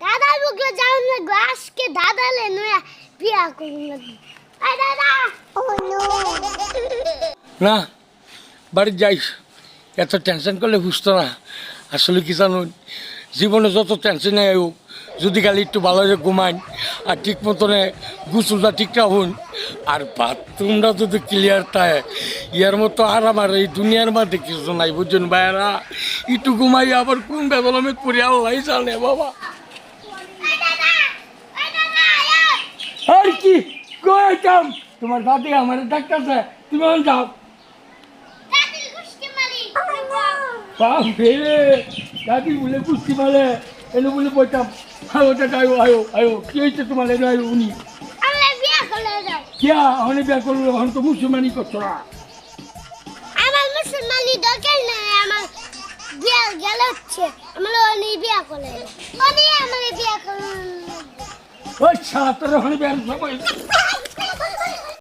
দাদার বুকলে যাও না আজকে দাদা লে নয়া বিয়া করুন আই দাদা। ও নো। না বাড়ি যাইস এত টেনশন করলে বুঝতো না। আসলে কি জানো জীবনে যত টেনশনে যদি খালি একটু ভালো করে ঘুমাই আর ঠিক মতনে গুসলটা ঠিকঠাক হন আর বাথরুমটা যদি ক্লিয়ার থাকে ইয়ার মতো আর আমার এই দুনিয়ার মধ্যে কিছু নাই বুঝুন ভাইয়ারা? একটু ঘুমাই আবার কোন বেদলমে পড়ে। আল্লাহ জানে বাবা। আর কি? কয়ে কাম তোমার দাদি আমার ডাক্তার তুমি যাও। মারি বাপরে দাদি বলে কুস্তি মারে এনে বলে বলতাম আয়ো দাদা আয়ো আয়ো আয়ো কি হয়েছে তোমার এনে আয়ো উনি বিয়া কিয়া এখন বিয়া করল এখন তো মুসলমানি করছ না আমার মুসলমানি দরকার নাই আমার বিয়া গেল হচ্ছে আমার অনি বিয়া করে অনি আমার বিয়া করে ওই ছাত্র এখন বিয়ার সময়